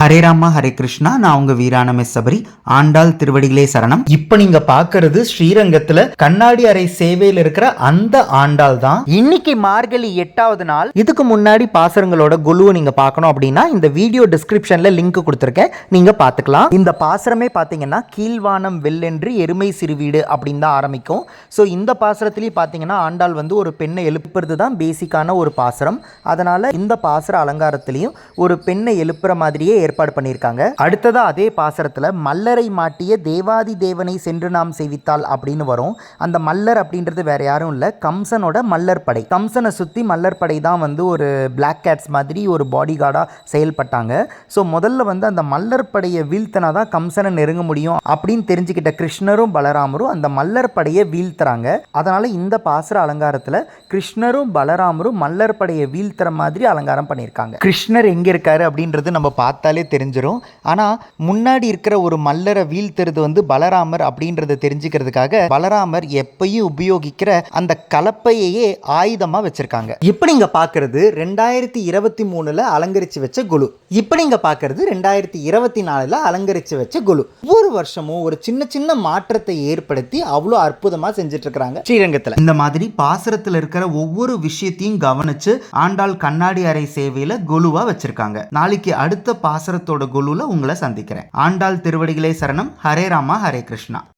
ஹரே ராமா ஹரே கிருஷ்ணா. நான் உங்க வீரான சபரி. ஆண்டாள் திருவடிகளே சரணம். இப்ப நீங்க பாக்குறது ஸ்ரீரங்கத்துல கண்ணாடி அறை சேவையில் இருக்கிற அந்த ஆண்டாள் தான். இன்னைக்கு மார்கழி எட்டாவது நாள். இதுக்கு முன்னாடி பாசரங்களோட குழுவை நீங்க பார்க்கணும் அப்படின்னா இந்த வீடியோ டிஸ்கிரிப்ஷன்ல லிங்க் கொடுத்துருக்கேன். நீங்க பாத்துக்கலாம் இந்த பாசரமே பாத்தீங்கன்னா கீழ்வானம் வெள்ளென்று எருமை சிறுவீடு அப்படின்னு தான் ஆரம்பிக்கும். ஸோ இந்த பாசரத்திலேயே பாத்தீங்கன்னா ஆண்டாள் வந்து ஒரு பெண்ணை எழுப்புறது தான் பேசிக்கான ஒரு பாசரம். அதனால இந்த பாசர அலங்காரத்திலையும் ஒரு பெண்ணை எழுப்புற மாதிரியே ஏற்பாடு பண்ணியிருக்காங்க. அடுத்ததா அதே பாசரத்தில் மல்லரை மாட்டிய தேவாதி தேவனை சென்று நாம் செய்வித்தால் அப்படின்னு வரும். அந்த மல்லர் அப்படின்றது வேற யாரும் இல்லை. கம்சனோட மல்லர் படை. கம்சனை சுற்றி மல்லர் படை தான் வந்து ஒரு பிளாக் கேட்ஸ் மாதிரி ஒரு பாடி கார்டாக செயல்பட்டாங்க. ஸோ முதல்ல வந்து அந்த மல்லர் படையை வீழ்த்தினா தான் கம்சனை நெருங்க முடியும் அப்படின்னு தெரிஞ்சுக்கிட்ட கிருஷ்ணரும் பலராமரும் அந்த மல்லர் படையை வீழ்த்துறாங்க. அதனால இந்த பாசர அலங்காரத்தில் கிருஷ்ணரும் பலராமரும் மல்லர் படையை வீழ்த்துற மாதிரி அலங்காரம் பண்ணியிருக்காங்க. கிருஷ்ணர் எங்கே இருக்காரு அப்படின்றது நம்ம பார்த்தாலே தெரிஞ்சிடும் ஆனால் முன்னாடி இருக்கிற ஒரு மல்லரை வீழ்த்துறது வந்து பலராமர் அப்படின்றத தெரிஞ்சுக்கிறதுக்காக பலராமர் எப்பயும் உபயோகிக்கிற அந்த கலப்பையே ஆயுதமாக வச்சிருக்காங்க. இப்போ நீங்கள் பார்க்கறது ரெண்டாயிரத்தி இருபத்தி மூணில் அலங்கரித்து வச்ச குழு. இப்போ நீங்கள் பார்க்கறது ரெண்டாயிரத்தி இருபத்தி நாலில் அலங்கரித்து வச்ச குழு. ஒவ்வொரு வருஷமும் ஒரு சின்ன சின்ன மாற்றத்தை ஏற்படுத்தி அவ்வளோ அற்புதமாக செஞ்சிட்ருக்கிறாங்க. ஸ்ரீரங்கத்தில். இந்த மாதிரி பாசரத்தில் இருக்கிற ஒவ்வொரு விஷயத்தையும் கவனித்து ஆண்டாள் கண்ணாடி அறை சேவையில் குழுவாக வச்சிருக்காங்க. நாளைக்கு அடுத்த பாச பாசரத்தோட குழுல உங்களை சந்திக்கிறேன். ஆண்டாள் திருவடிகளே சரணம். ஹரே ராமா ஹரே கிருஷ்ணா.